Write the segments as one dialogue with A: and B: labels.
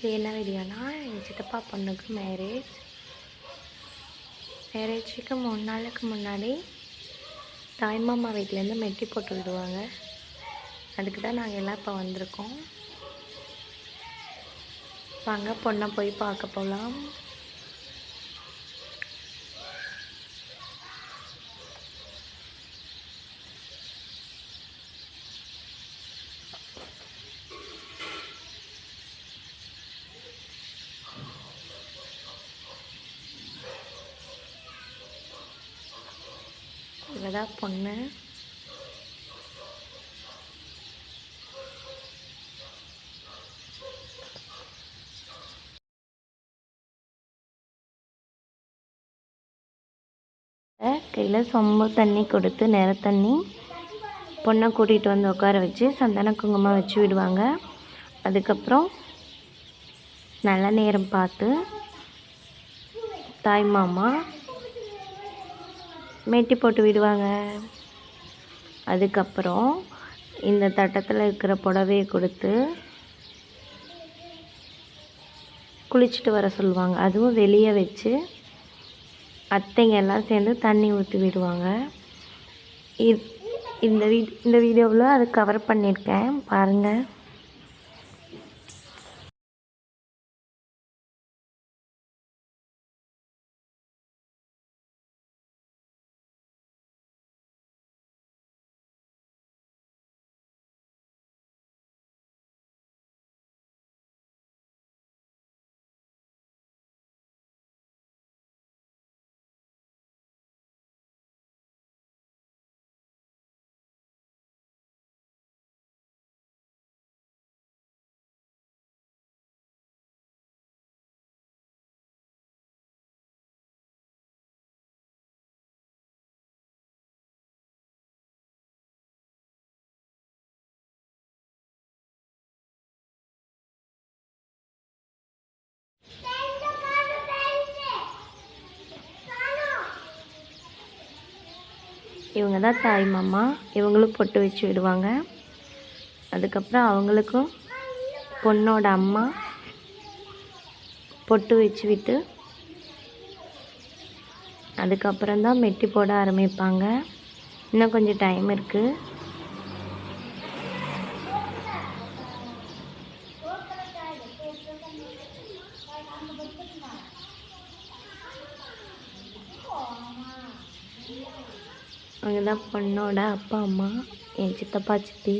A: இது என்ன வீடியோனா எங்கள் சித்தப்பா பொண்ணுக்கு மேரேஜ் மேரேஜுக்கு மூணு நாளுக்கு முன்னாடி தாய்மாமா வீட்டிலேருந்து மெட்டி போட்டு விடுவாங்க. அதுக்கு தான் நாங்கள் எல்லாம் இப்போ வந்திருக்கோம். வாங்க பொண்ணை போய் பார்க்க போகலாம் அழகா பொண்ணு? கையில் சொம்பு தண்ணி கொடுத்து நிற தண்ணி. பொண்ணை கூட்டிகிட்டு வந்து உட்கார வச்சு சந்தன குங்குமம் வச்சு விடுவாங்க. அதுக்கப்புறம் நல்ல நேரம் பார்த்து தாய் மாமா மெட்டி போட்டு விடுவாங்க. அதுக்கப்புறம் இந்த தட்டத்தில் இருக்கிற புடவையை கொடுத்து குளிச்சுட்டு வர சொல்லுவாங்க. அதுவும் வெளியே வச்சு அத்தைங்க எல்லாம் சேர்ந்து தண்ணி ஊற்றி விடுவாங்க. இந்த வீ இந்த வீடியோவில் அது கவர் பண்ணியிருக்கேன். பாருங்கள் இவங்க தான் தாய் மாமா. இவங்களும் பொட்டு வச்சு விடுவாங்க. அதுக்கப்புறம் அவங்களுக்கும் பொண்ணோட அம்மா பொட்டு வச்சு விட்டு அதுக்கப்புறம் தான் மெட்டி போட ஆரம்பிப்பாங்க. இன்னும் கொஞ்சம் டைம் இருக்குது அங்கே தான் பொண்ணோட அப்பா அம்மா என் சித்தப்பா சித்தி.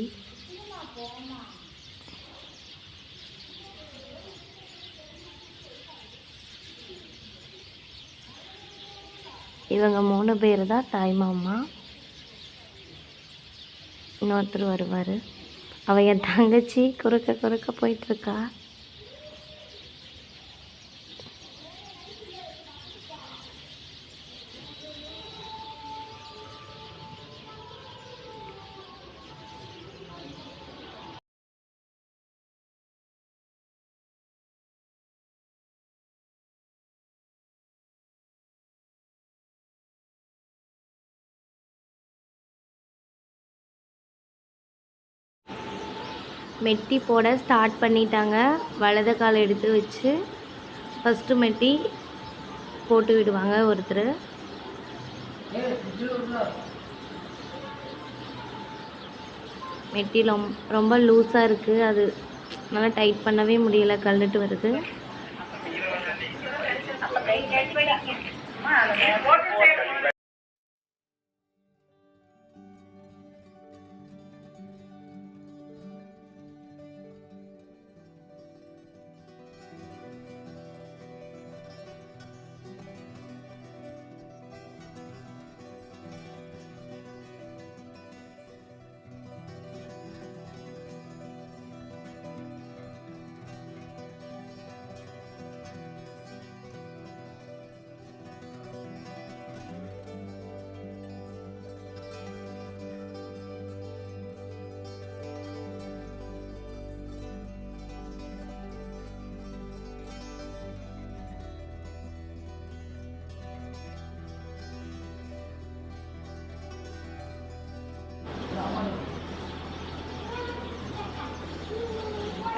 A: இவங்க மூணு பேர் தான் தாய் மாமா. இன்னொருத்தர் வருவார். அவள் என் தங்கச்சி குறுக்க குறுக்க போயிட்டுருக்கா மெட்டி போட ஸ்டார்ட் பண்ணிட்டாங்க. வலது கால் எடுத்து வச்சு ஃபஸ்ட்டு மெட்டி போட்டு விடுவாங்க ஒருத்தர். மெட்டி ரொம் ரொம்ப லூஸாக இருக்குது அது நல்லா டைட் பண்ணவே முடியல கல்லுட்டு வருது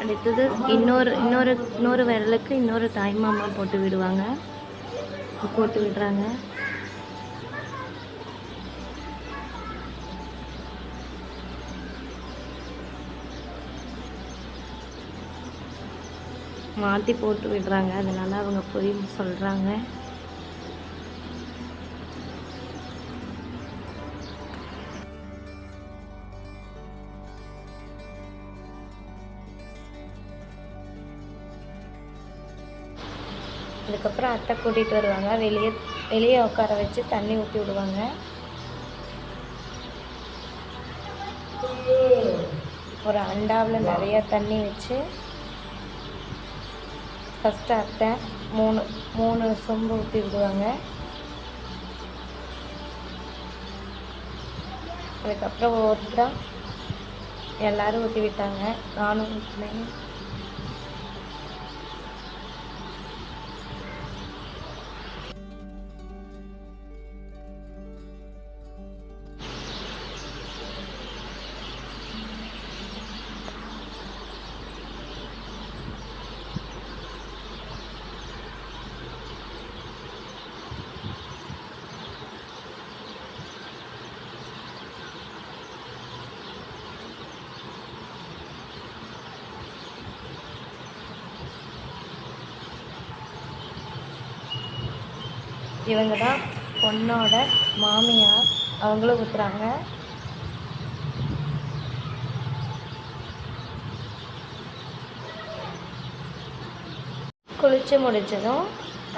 A: அடுத்தது இன்னொரு இன்னொரு இன்னொரு விரலுக்கு இன்னொரு தாய்மாமா போட்டு விடுவாங்க. போட்டு விடுறாங்க. மாற்றி போட்டு விடுறாங்க. அதனால அவங்க போய் சொல்கிறாங்க அதுக்கப்புறம் அத்தை கூட்டிகிட்டு வருவாங்க. வெளியே வெளியே உட்கார வச்சு தண்ணி ஊற்றி விடுவாங்க. ஒரு அண்டாவில் நிறையா தண்ணி வச்சு ஃபஸ்ட்டு அத்தை மூணு மூணு சொம்பு ஊற்றி விடுவாங்க. அதுக்கப்புறம் ஒவ்வொருத்தராக எல்லோரும் ஊற்றி விட்டாங்க. நானும் ஊற்றினேன் இவங்க தான் பொண்ணோட மாமியார். அவங்களும் ஊற்றுறாங்க குளித்து முடித்ததும்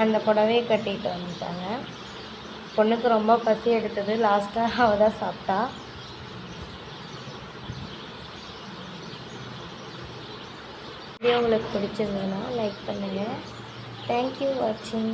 A: அந்த புடவையை கட்டிட்டு வந்துட்டாங்க. பொண்ணுக்கு ரொம்ப பசி எடுத்தது. லாஸ்ட்டாக அவள் தான் சாப்பிட்டா. வீடியோ உங்களுக்கு பிடிச்சிருந்ததுன்னா லைக் பண்ணுங்கள் தேங்க்யூ வாட்சிங்